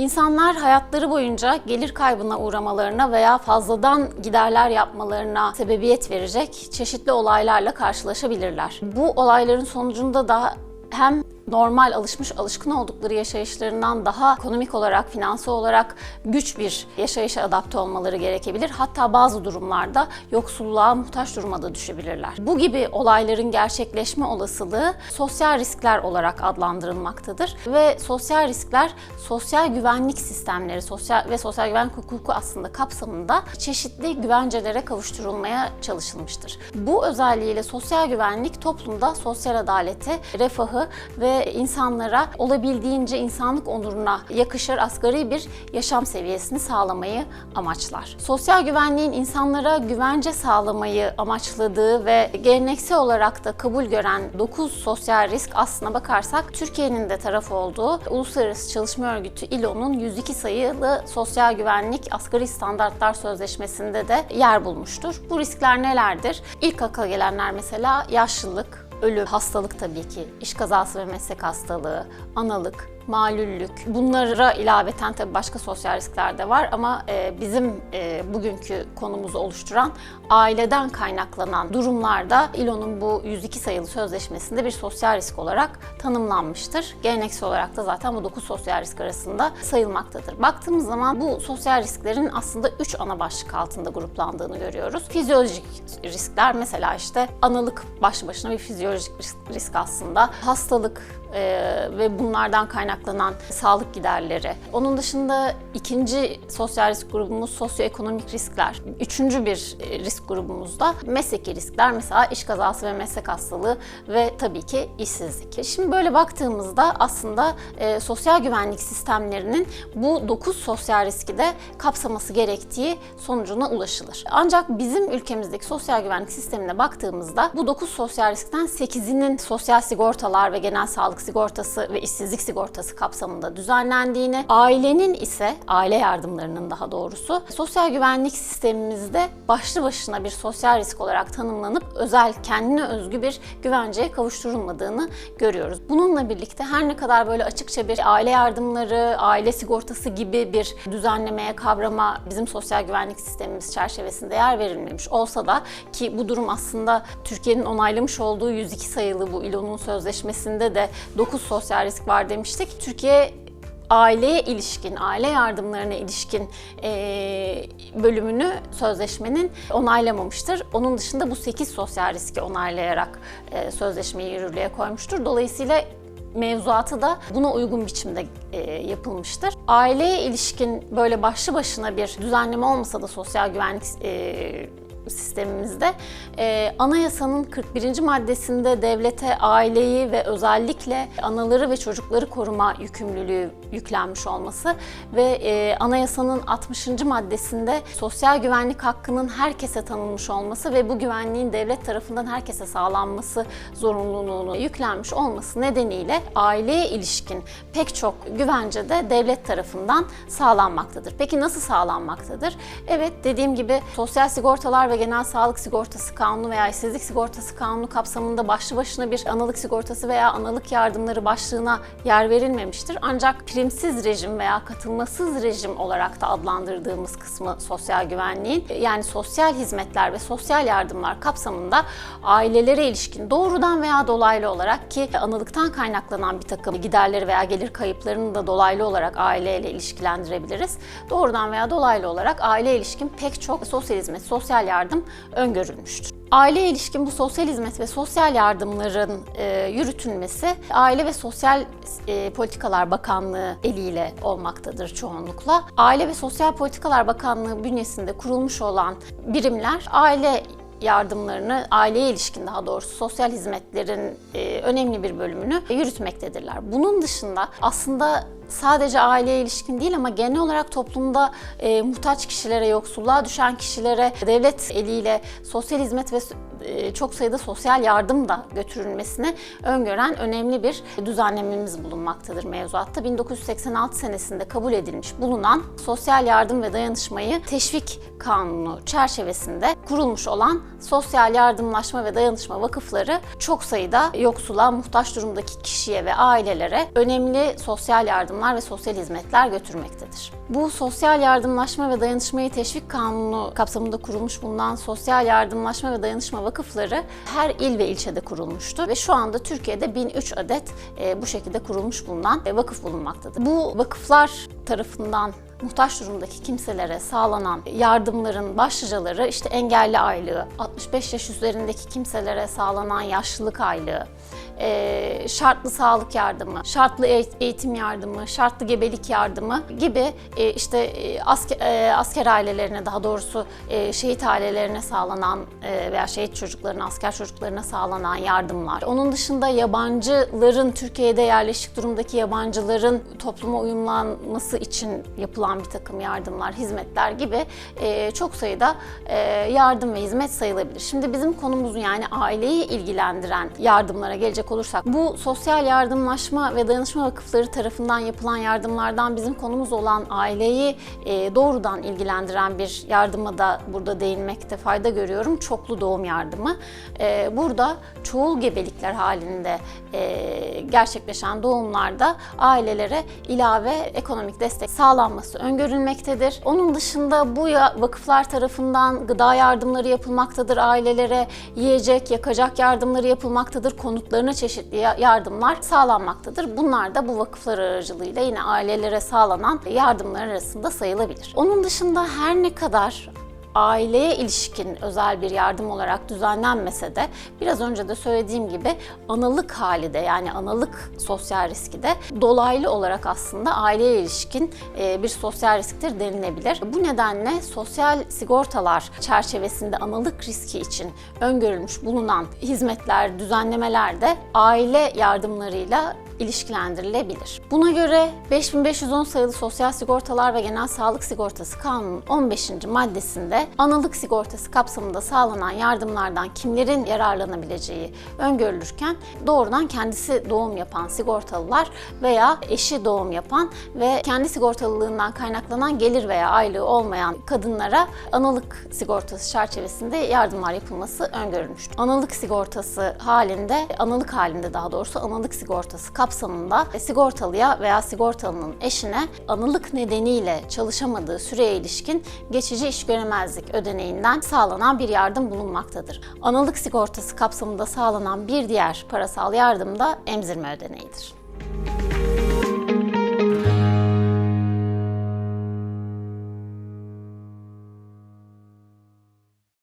İnsanlar hayatları boyunca gelir kaybına uğramalarına veya fazladan giderler yapmalarına sebebiyet verecek çeşitli olaylarla karşılaşabilirler. Bu olayların sonucunda da hem normal alışmış alışkın oldukları yaşayışlarından daha ekonomik olarak, finansal olarak güç bir yaşayışa adapte olmaları gerekebilir. Hatta bazı durumlarda yoksulluğa muhtaç duruma da düşebilirler. Bu gibi olayların gerçekleşme olasılığı sosyal riskler olarak adlandırılmaktadır ve sosyal riskler sosyal güvenlik sistemleri, sosyal ve sosyal güvenlik hukuku aslında kapsamında çeşitli güvencelere kavuşturulmaya çalışılmıştır. Bu özelliğiyle sosyal güvenlik toplumda sosyal adaleti, refahı ve insanlara olabildiğince insanlık onuruna yakışır asgari bir yaşam seviyesini sağlamayı amaçlar. Sosyal güvenliğin insanlara güvence sağlamayı amaçladığı ve geleneksel olarak da kabul gören 9 sosyal risk aslına bakarsak Türkiye'nin de taraf olduğu Uluslararası Çalışma Örgütü ILO'nun 102 sayılı Sosyal Güvenlik Asgari Standartlar Sözleşmesi'nde de yer bulmuştur. Bu riskler nelerdir? İlk akla gelenler mesela yaşlılık, ölüm, hastalık tabii ki, iş kazası ve meslek hastalığı, analık, malüllük. Bunlara ilaveten tabii başka sosyal riskler de var ama e, bizim e, bugünkü konumuzu oluşturan aileden kaynaklanan durumlarda İLO'nun bu 102 sayılı sözleşmesinde bir sosyal risk olarak tanımlanmıştır. Geleneksel olarak da zaten bu 9 sosyal risk arasında sayılmaktadır. Baktığımız zaman bu sosyal risklerin aslında 3 ana başlık altında gruplandığını görüyoruz. Fizyolojik riskler mesela işte analık başlı başına bir fizyolojik risk aslında. Hastalık, e, ve bunlardan kaynaklanan sağlık giderleri. Onun dışında ikinci sosyal risk grubumuz sosyoekonomik riskler. Üçüncü bir e, risk grubumuzda mesleki riskler mesela iş kazası ve meslek hastalığı ve tabii ki işsizlik. Şimdi böyle baktığımızda aslında e, sosyal güvenlik sistemlerinin bu 9 sosyal riski de kapsaması gerektiği sonucuna ulaşılır. Ancak bizim ülkemizdeki sosyal güvenlik sistemine baktığımızda bu 9 sosyal riskten 8'inin sosyal sigortalar ve genel sağlık sigortası ve işsizlik sigortası kapsamında düzenlendiğini, ailenin ise aile yardımlarının daha doğrusu sosyal güvenlik sistemimizde başlı başına bir sosyal risk olarak tanımlanıp özel kendine özgü bir güvenceye kavuşturulmadığını görüyoruz. Bununla birlikte her ne kadar böyle açıkça bir aile yardımları, aile sigortası gibi bir düzenlemeye, kavrama bizim sosyal güvenlik sistemimiz çerçevesinde yer verilmemiş olsa da ki bu durum aslında Türkiye'nin onaylamış olduğu 102 sayılı bu İLO'nun sözleşmesinde de 9 sosyal risk var demiştik. Türkiye aileye ilişkin, aile yardımlarına ilişkin e, bölümünü sözleşmenin onaylamamıştır. Onun dışında bu 8 sosyal riski onaylayarak e, sözleşmeyi yürürlüğe koymuştur. Dolayısıyla mevzuatı da buna uygun biçimde e, yapılmıştır. Aileye ilişkin böyle başlı başına bir düzenleme olmasa da sosyal güvenlik e, sistemimizde e, anayasanın 41. maddesinde devlete aileyi ve özellikle anaları ve çocukları koruma yükümlülüğü yüklenmiş olması ve e, anayasanın 60. maddesinde sosyal güvenlik hakkının herkese tanınmış olması ve bu güvenliğin devlet tarafından herkese sağlanması zorunluluğunu yüklenmiş olması nedeniyle aileye ilişkin pek çok güvence de devlet tarafından sağlanmaktadır. Peki nasıl sağlanmaktadır? Evet dediğim gibi sosyal sigortalar ve genel sağlık sigortası kanunu veya işsizlik sigortası kanunu kapsamında başlı başına bir analık sigortası veya analık yardımları başlığına yer verilmemiştir. Ancak primsiz rejim veya katılmasız rejim olarak da adlandırdığımız kısmı sosyal güvenliğin yani sosyal hizmetler ve sosyal yardımlar kapsamında ailelere ilişkin doğrudan veya dolaylı olarak ki analıktan kaynaklanan bir takım giderleri veya gelir kayıplarını da dolaylı olarak aileyle ilişkilendirebiliriz. Doğrudan veya dolaylı olarak aile ilişkin pek çok sosyal hizmet, sosyal yardım öngörülmüştür. Aile ilişkin bu sosyal hizmet ve sosyal yardımların e, yürütülmesi Aile ve Sosyal e, Politikalar Bakanlığı eliyle olmaktadır çoğunlukla. Aile ve Sosyal Politikalar Bakanlığı bünyesinde kurulmuş olan birimler aile yardımlarını, aileye ilişkin daha doğrusu sosyal hizmetlerin e, önemli bir bölümünü yürütmektedirler. Bunun dışında aslında sadece aileye ilişkin değil ama genel olarak toplumda e, muhtaç kişilere, yoksulluğa düşen kişilere devlet eliyle sosyal hizmet ve e, çok sayıda sosyal yardım da götürülmesini öngören önemli bir düzenlememiz bulunmaktadır mevzuatta. 1986 senesinde kabul edilmiş bulunan Sosyal Yardım ve Dayanışmayı Teşvik Kanunu çerçevesinde kurulmuş olan Sosyal Yardımlaşma ve Dayanışma Vakıfları çok sayıda yoksula, muhtaç durumdaki kişiye ve ailelere önemli sosyal yardımlar ve sosyal hizmetler götürmektedir. Bu Sosyal Yardımlaşma ve Dayanışmayı Teşvik Kanunu kapsamında kurulmuş bulunan Sosyal Yardımlaşma ve Dayanışma Vakıfları her il ve ilçede kurulmuştur ve şu anda Türkiye'de 1003 adet e, bu şekilde kurulmuş bulunan e, vakıf bulunmaktadır. Bu vakıflar tarafından muhtaç durumdaki kimselere sağlanan yardımların başlıcaları işte engelli aylığı, 65 yaş üzerindeki kimselere sağlanan yaşlılık aylığı, e, şartlı sağlık yardımı, şartlı eğitim yardımı, şartlı gebelik yardımı gibi e, işte e, asker, e, asker ailelerine daha doğrusu e, şehit ailelerine sağlanan e, veya şehit çocuklarına, asker çocuklarına sağlanan yardımlar. Onun dışında yabancıların Türkiye'de yerleşik durumdaki yabancıların topluma uyumlanması için yapılan bir takım yardımlar, hizmetler gibi e, çok sayıda e, yardım ve hizmet sayılabilir. Şimdi bizim konumuz yani aileyi ilgilendiren yardımlara gelecek olursak bu sosyal yardımlaşma ve dayanışma vakıfları tarafından yapılan yardımlardan bizim konumuz olan aileyi e, doğrudan ilgilendiren bir yardıma da burada değinmekte fayda görüyorum. Çoklu doğum yardımı. Burada çoğul gebelikler halinde gerçekleşen doğumlarda ailelere ilave ekonomik destek sağlanması öngörülmektedir. Onun dışında bu vakıflar tarafından gıda yardımları yapılmaktadır ailelere, yiyecek, yakacak yardımları yapılmaktadır, konutlarına çeşitli ya- yardımlar sağlanmaktadır. Bunlar da bu vakıflar aracılığıyla yine ailelere sağlanan yardımlar arasında sayılabilir. Onun dışında her ne kadar aileye ilişkin özel bir yardım olarak düzenlenmese de biraz önce de söylediğim gibi analık hali de yani analık sosyal riski de dolaylı olarak aslında aileye ilişkin e, bir sosyal risktir denilebilir. Bu nedenle sosyal sigortalar çerçevesinde analık riski için öngörülmüş bulunan hizmetler, düzenlemeler de aile yardımlarıyla ilişkilendirilebilir. Buna göre 5510 sayılı Sosyal Sigortalar ve Genel Sağlık Sigortası Kanunu 15. maddesinde analık sigortası kapsamında sağlanan yardımlardan kimlerin yararlanabileceği öngörülürken doğrudan kendisi doğum yapan sigortalılar veya eşi doğum yapan ve kendi sigortalılığından kaynaklanan gelir veya aylığı olmayan kadınlara analık sigortası çerçevesinde yardımlar yapılması öngörülmüştür. Analık sigortası halinde, analık halinde daha doğrusu analık sigortası kapsamında sigortalıya veya sigortalının eşine analık nedeniyle çalışamadığı süreye ilişkin geçici iş göremezlik ödeneğinden sağlanan bir yardım bulunmaktadır. Analık sigortası kapsamında sağlanan bir diğer parasal yardım da emzirme ödeneğidir.